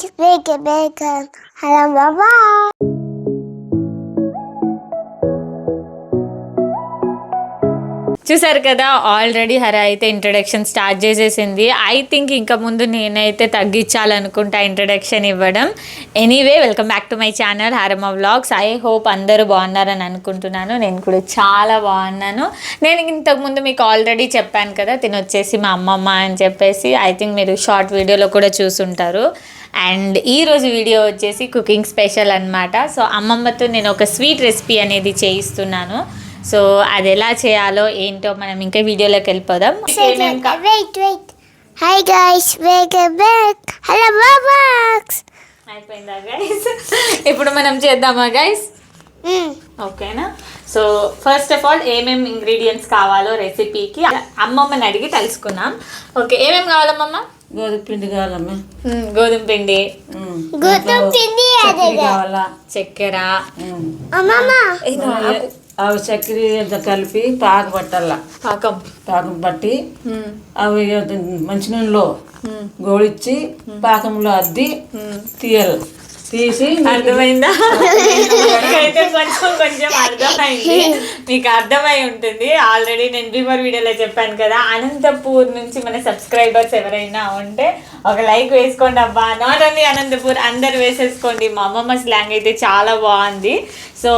Make it big hello, bye bye. చూసారు కదా already Hara అయితే ఇంట్రడక్షన్ స్టార్ట్ చేసేసింది. ఐ థింక్ ఇంకా ముందు నేనైతే తగ్గించాలనుకుంటా ఇంట్రడక్షన్ ఇవ్వడం. Anyway welcome back to my channel Harama vlogs I hope అందరూ బాగున్నారని అనుకుంటున్నాను. నేను కూడా చాలా బాగున్నాను. నేను ఇంతకుముందు మీకు ఆల్రెడీ చెప్పాను కదా తినొచ్చేసి మా అమ్మమ్మ అని చెప్పేసి ఐ థింక్ మీరు షార్ట్ వీడియోలో కూడా చూసుంటారు. అండ్ ఈరోజు వీడియో వచ్చేసి కుకింగ్ స్పెషల్ అనమాట సో అమ్మమ్మతో నేను ఒక స్వీట్ రెసిపీ అనేది చేయిస్తున్నాను. సో అది ఎలా చేయాలో ఏంటో మనం ఇంకా వీడియోలోకి వెళ్ళిపోదాం. అయిపోయిందా గైస్ ఇప్పుడు మనం చేద్దామా గైస్ Mm. ఓకేనా? సో ఫస్ట్ ఆఫ్ ఆల్ ఏమేమి ఇంగ్రీడియంట్స్ కావాలో రెసిపీకి అమ్మమ్మని అడిగి తెలుసుకుందాం. ఓకే ఏమేమి కావాలమ్మమ్మ గోధుమ పిండి కావాలమ్మా. మ్, గోధుమ పిండి. Pindi చక్కెర ada. కావాలా? చక్కెర. అవి చక్కెర ఇంత కలిపి పాకు పట్టాల పాకం పాకం పట్టి అవి మంచినూనెలో మ్, గోళిచ్చి పాకంలో అద్ది తీయాలి. తీసి అర్థమైందా? అయితే కొంచెం కొంచెం అర్థమైంది. మీకు అర్థమై ఉంటుంది. ఆల్రెడీ నేను బిఫోర్ వీడియోలో చెప్పాను కదా అనంతపూర్ నుంచి మన సబ్స్క్రైబర్స్ ఎవరైనా ఉంటే ఒక లైక్ వేసుకోండి అబ్బా. నాట్ ఓన్లీ అనంతపూర్ అందరు వేసేసుకోండి. మా అమ్మమ్మ స్లాంగ్ అయితే చాలా బాగుంది. సో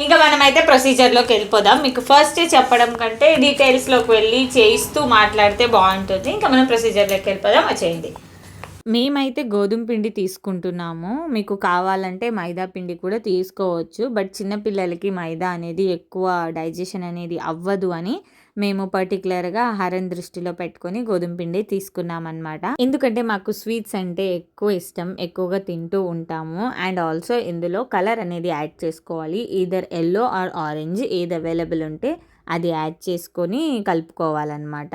ఇంకా మనమైతే ప్రొసీజర్లోకి వెళ్ళిపోదాం. మీకు ఫస్ట్ చెప్పడం కంటే డీటెయిల్స్లోకి వెళ్ళి చేయిస్తూ మాట్లాడితే బాగుంటుంది. ఇంకా మనం ప్రొసీజర్లోకి వెళ్ళిపోదాం. వచ్చేయండి. చేయండి మేమైతే గోధుమ పిండి తీసుకుంటున్నాము. మీకు కావాలంటే మైదా పిండి కూడా తీసుకోవచ్చు. బట్ చిన్నపిల్లలకి మైదా అనేది ఎక్కువ డైజెషన్ అనేది అవ్వదు అని మేము పర్టికులర్గా ఆహారం దృష్టిలో పెట్టుకొని గోధుమ పిండి తీసుకున్నాం అనమాట ఎందుకంటే మాకు స్వీట్స్ అంటే ఎక్కువ ఇష్టం. ఎక్కువగా తింటూ ఉంటాము. అండ్ ఆల్సో ఇందులో కలర్ అనేది యాడ్ చేసుకోవాలి. ఈదర్ ఎల్లో ఆర్ ఆరెంజ్ ఏది అవైలబుల్ ఉంటే అది యాడ్ చేసుకొని కలుపుకోవాలన్నమాట.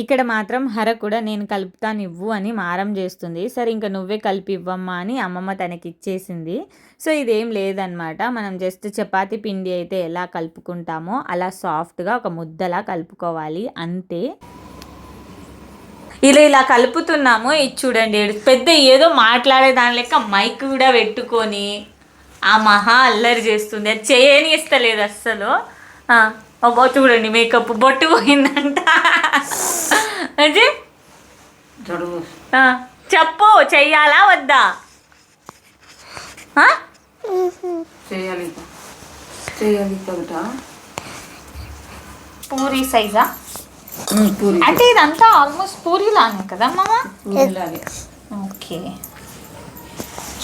ఇక్కడ మాత్రం హర కూడా నేను కలుపుతాను ఇవ్వు అని మారం చేస్తుంది. సరే ఇంకా నువ్వే కలిపి ఇవ్వమ్మా అని అమ్మమ్మ తనకి ఇచ్చేసింది సో ఇదేం లేదనమాట మనం జస్ట్ చపాతి పిండి అయితే ఎలా కలుపుకుంటామో అలా సాఫ్ట్గా ఒక ముద్దలా కలుపుకోవాలి. అంతే. ఇలా ఇలా కలుపుతున్నాము. ఇది చూడండి పెద్ద ఏదో మాట్లాడే దాని లెక్క మైక్ కూడా పెట్టుకొని ఆ మహా అల్లరి చేస్తుంది. అది చేయని ఇస్తలేదు అస్సలు అబ్బో చూడండి మేకప్ బొట్టు పోయిందంట. చెప్పు చెయ్యాలా వద్దా? చేయాలి పూరి సైజా? పూరి. అంటే ఇదంతా ఆల్మోస్ట్ పూరిలానే కదా మామ? ఓకే.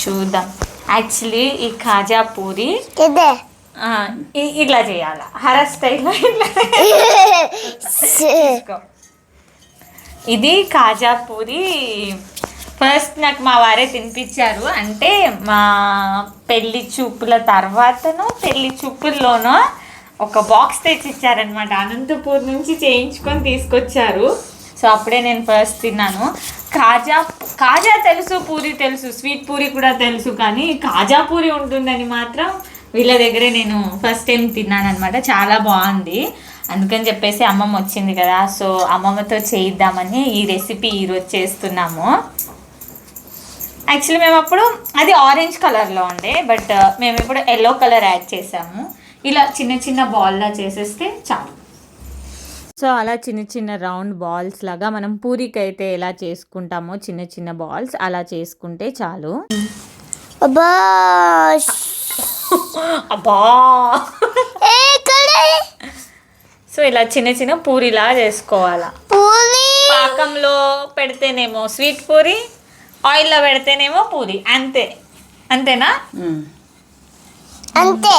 చూద్దాం. యాక్చువల్లీ ఈ కాజా పూరి ఇట్లా చేయాలి. హర ఇట్లా తీసుకో. ఇది కాజా పూరి. ఫస్ట్ నాకు మా వారే తినిపించారు. అంటే మా పెళ్ళి చూపుల తర్వాతను పెళ్ళి చూపుల్లోనో ఒక బాక్స్ తెచ్చి ఇచ్చారనమాట అనంతపూర్ నుంచి చేయించుకొని తీసుకొచ్చారు. సో అప్పుడే నేను ఫస్ట్ తిన్నాను. కాజా కాజా తెలుసు పూరి తెలుసు స్వీట్ పూరి కూడా తెలుసు కానీ కాజా పూరి ఉంటుందని మాత్రం వీళ్ళ దగ్గరే నేను ఫస్ట్ టైం తిన్నాను అనమాట చాలా బాగుంది. అందుకని చెప్పేసి అమ్మమ్మ వచ్చింది కదా. సో అమ్మమ్మతో చేయిద్దామని ఈ రెసిపీ ఈరోజు చేస్తున్నాము. యాక్చువల్లీ మేము అప్పుడు అది ఆరెంజ్ కలర్లో ఉండే బట్ uh, మేము ఇప్పుడు ఎల్లో కలర్ యాడ్ చేసాము. ఇలా చిన్న చిన్న బాల్లా చేసేస్తే చాలు. సో అలా చిన్న చిన్న రౌండ్ బాల్స్ లాగా మనం పూరికి అయితే ఎలా చేసుకుంటామో చిన్న చిన్న బాల్స్ అలా చేసుకుంటే చాలు. అబ్బా. సో ఇలా చిన్న చిన్న పూరిలా చేసుకోవాలా Puli. పాకంలో పెడితేనేమో స్వీట్ పూరి ఆయిల్లో పెడితేనేమో పూరి అంతే అంతేనా. అంతే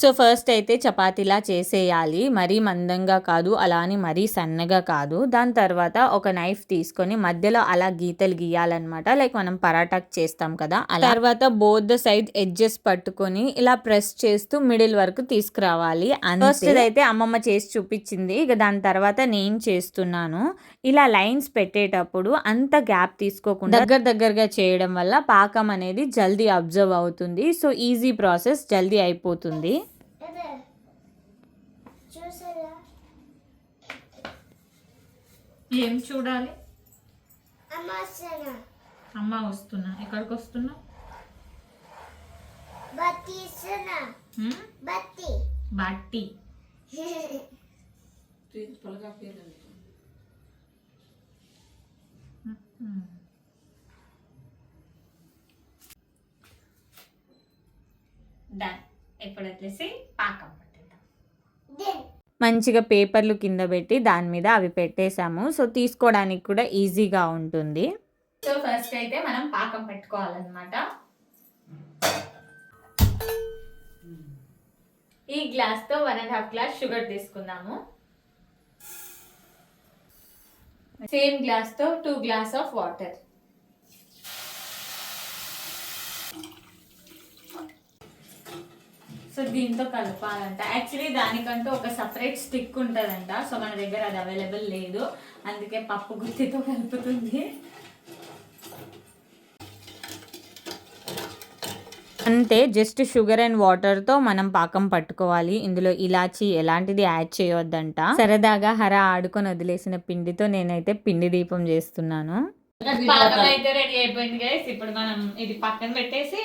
సో ఫస్ట్ అయితే చపాతీలా చేసేయాలి. మరీ మందంగా కాదు అలా అని మరీ సన్నగా కాదు. దాని తర్వాత ఒక నైఫ్ తీసుకొని మధ్యలో అలా గీతలు గీయాలన్నమాట. లైక్ మనం పరాటాక్ చేస్తాం కదా తర్వాత బోత్ ద సైడ్ ఎడ్జెస్ పట్టుకొని ఇలా ప్రెస్ చేస్తూ మిడిల్ వరకు తీసుకురావాలి. ఫస్ట్ అయితే అమ్మమ్మ చేసి చూపించింది. ఇక దాని తర్వాత నేను చేస్తున్నాను. ఇలా లైన్స్ పెట్టేటప్పుడు అంత గ్యాప్ తీసుకోకుండా దగ్గర దగ్గరగా చేయడం వల్ల పాకం అనేది జల్దీ అబ్జర్వ్ అవుతుంది. సో ఈజీ ప్రాసెస్ జల్దీ అయిపోతుంది. చూసారా? ఏం చూడాలి? అమ్మ వస్తానా అమ్మ వస్తున్నా. ఎక్కడికి వస్తున్నా? బట్టి డన్. ఇప్పుడు వచ్చేసి పాకం పట్టేద్దాం. మంచిగా పేపర్లు కింద పెట్టి దాని మీద అవి పెట్టేశాము. సో తీసుకోవడానికి కూడా ఈజీగా ఉంటుంది. సో ఫస్ట్ అయితే మనం పాకం పెట్టుకోవాలన్నమాట. ఈ గ్లాస్తో one and half glass sugar తీసుకుందాము. సేమ్ గ్లాస్తో టూ గ్లాస్ ఆఫ్ వాటర్ దీంతో కలపాలంట. యాక్చువల్లీ దానికంటూ ఒక సపరేట్ స్టిక్ ఉంటుందంట. సో మన దగ్గర అది అవైలబుల్ లేదు. అందుకే పప్పు గుత్తితో కలుపుతుంది. అంతే జస్ట్ షుగర్ అండ్ వాటర్తో మనం పాకం పట్టుకోవాలి. ఇందులో ఇలాచి ఎలాంటిది యాడ్ చేయొద్దంట. సరదాగా హర ఆడుకొని వదిలేసిన పిండితో నేనైతే పిండి దీపం చేస్తున్నాను. పాకం అయితే రెడీ అయిపోయింది గైస్ ఇప్పుడు మనం ఇది పక్కన పెట్టేసి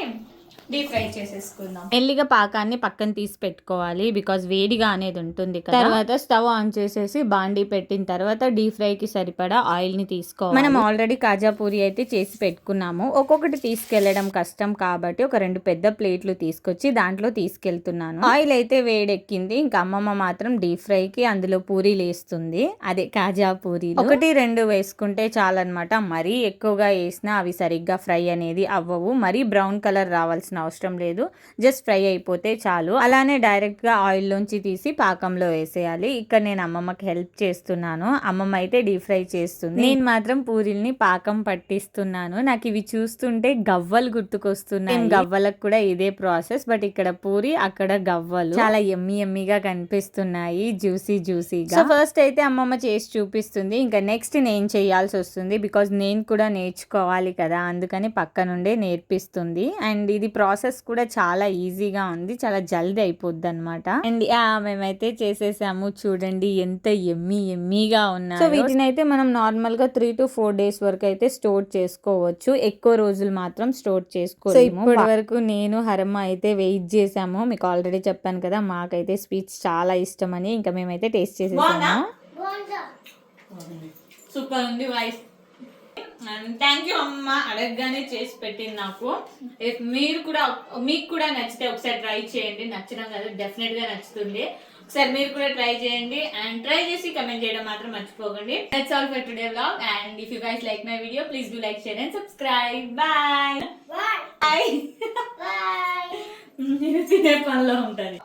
డీప్ ఫ్రై చేసేసుకుందాం. మెల్లిగా పాకాన్ని పక్కన తీసి పెట్టుకోవాలి బికాజ్ వేడిగా అనేది ఉంటుంది కదా. తర్వాత స్టవ్ ఆన్ చేసేసి బాండీ పెట్టిన తర్వాత డీప్ ఫ్రై కి సరిపడా ఆయిల్ని తీసుకోవాలి. మనం ఆల్రెడీ కాజా పూరి అయితే చేసి పెట్టుకున్నాము. ఒక్కొక్కటి తీసుకెళ్ళడం కష్టం కాబట్టి ఒక రెండు పెద్ద ప్లేట్లు తీసుకొచ్చి దాంట్లో తీసుకెళ్తున్నాను. ఆయిల్ అయితే వేడెక్కింది ఇంకా అమ్మమ్మ మాత్రం డీప్ ఫ్రై కి అందులో పూరీలు వేస్తుంది అదే కాజా పూరి ఒకటి రెండు వేసుకుంటే చాలన్నమాట. మరీ ఎక్కువగా వేసినా అవి సరిగ్గా ఫ్రై అనేది అవ్వవు. మరీ బ్రౌన్ కలర్ రావాల్సిన అవసరం లేదు. జస్ట్ ఫ్రై అయిపోతే చాలు. అలానే డైరెక్ట్గా ఆయిల్ లోంచి తీసి పాకంలో వేసేయాలి. ఇక్కడ నేను అమ్మమ్మకి హెల్ప్ చేస్తున్నాను. అమ్మమ్మ అయితే డీప్ ఫ్రై చేస్తుంది. నేను మాత్రం పూరీల్ని పాకం పట్టిస్తున్నాను. నాకు ఇవి చూస్తుంటే గవ్వలు గుర్తుకొస్తున్నాయి. గవ్వలకు కూడా ఇదే ప్రాసెస్ బట్ ఇక్కడ పూరి అక్కడ గవ్వలు. చాలా ఎమ్మి ఎమ్మిగా కనిపిస్తున్నాయి. జ్యూసీ జ్యూసీగా. సో ఫస్ట్ అయితే అమ్మమ్మ చేసి చూపిస్తుంది. ఇంకా నెక్స్ట్ నేను చేయాల్సి వస్తుంది. బికాజ్ నేను కూడా నేర్చుకోవాలి కదా. అందుకని పక్క నుండే నేర్పిస్తుంది. అండ్ ఇది ప్రాసెస్ కూడా చాలా ఈజీగా ఉంది చాలా జల్దీ అయిపోద్ది అనమాట అండ్ మేమైతే చేసేసాము చూడండి ఎంత ఎమ్మి ఎమ్మిగా ఉన్నాయి సో వీటిని అయితే మనం నార్మల్గా త్రీ టు ఫోర్ డేస్ వరకు అయితే స్టోర్ చేసుకోవచ్చు. ఎక్కువ రోజులు మాత్రం స్టోర్ చేసుకోలేము. ఇప్పటి వరకు నేను హరమ్మ అయితే వెయిట్ చేసాము. మీకు ఆల్రెడీ చెప్పాను కదా మాకైతే స్వీట్స్ చాలా ఇష్టం అని ఇంకా మేమైతే టేస్ట్ చేసేసాము. సూపర్ ఉంది వాయిస్ థ్యాంక్ యూ అమ్మ. అడగగానే చేసి పెట్టింది నాకు. మీరు కూడా మీకు కూడా నచ్చితే ఒకసారి ట్రై చేయండి. నచ్చడం కదా డెఫినెట్గా నచ్చుతుంది. ఒకసారి మీరు కూడా ట్రై చేయండి. అండ్ ట్రై చేసి కమెంట్ చేయడం మాత్రం మర్చిపోకండి. That's all for today vlog and if you guys like my video please do like share and subscribe bye bye bye bye నేను తినే పనిలో ఉంటుంది